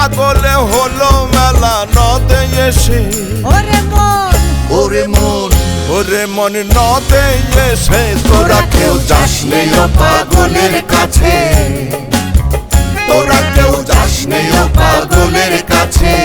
পাগলে হলো মেলা নদে এসে। ওরে মন। ওরে মন। ওরে মন নদে এসে। তোরা কেউ যাস নেই ও পাগলের কাছে। তোরা কেউ যাস নেই ও পাগলের কাছে।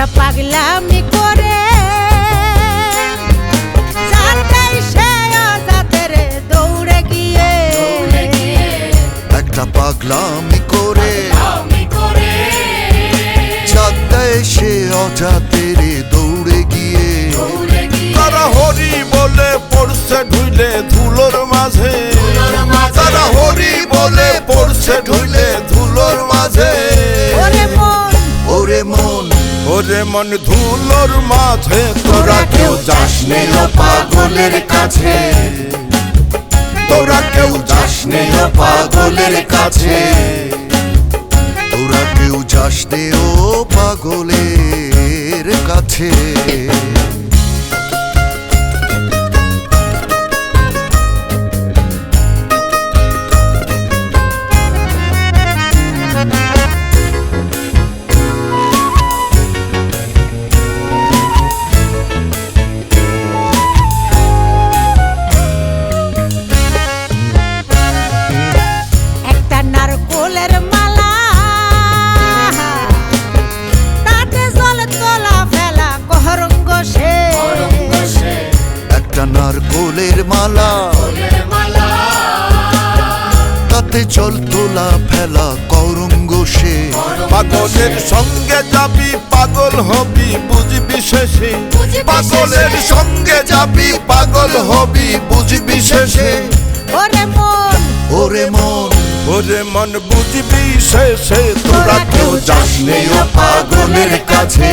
একটা পাগলামি করে। সে অজাতের দৌড়ে গিয়ে। একটা পাগলামি করে। চাঁদা এসে অজাতেরে দৌড়ে গিয়ে। তারা হরি বলে পড়ছে ঢুইলে ধুলোর ওরে মন ধুলোর মাঝে তোরা কেউ যাস নেই পাগলের কাছে। তোরা কেউ যাস নেই পাগলের কাছে। তোরা কেউ যাস নেই পাগলের কাছে। একটা নারকোলের মালা। তাতে চল তোলা ফেলা করঙ্গ সে। পাগলের সঙ্গে যাবি পাগল হবি বুঝবি শেষে। পাগলের সঙ্গে যাবি পাগল হবি বুঝবি শেষে। ওরে মন। ওরে মন। ওরে মন বুঝবি শেষে। তোরা কেউ যাস নেই ও পাগলের কাছে।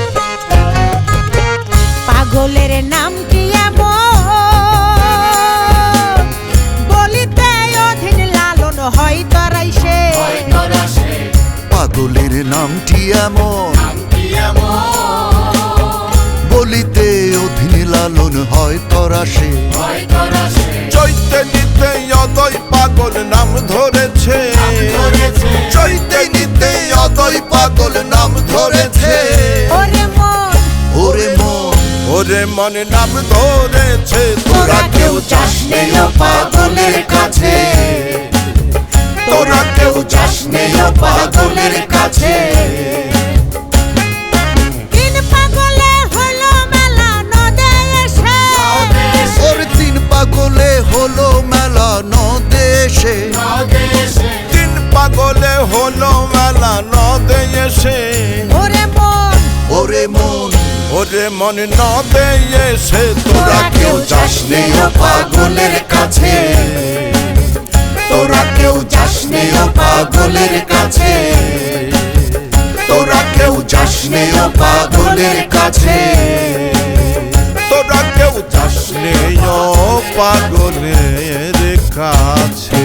পাগলের নাম কি বলিতে অধীন লালন হয় তরাই সে। পাগলের নামটি এমন? বলিতে অধীন লালন হয় তরা সে। চৈতে নিতে অদয় পাগল নাম ধরেছে। মন নাম ধরেছে তোরা কেউ যাস নেই পাগলের কাছে। তোরা কেউ যাস নেই পাগলের কাছে। পাগলে হলো মেলা নদে এসে। তিন পাগলে হলো মেলা নদেশে ওরে মন। ওরে মন। ওরে মন নদে এসে তোরা কেউ যাস ও পাগলের কাছে। তোরা কেউ যাস ও পাগলের কাছে। তোরা কেউ যাস ও পাগলের কাছে। তোরা কেউ যাস ও পাগলের কাছে।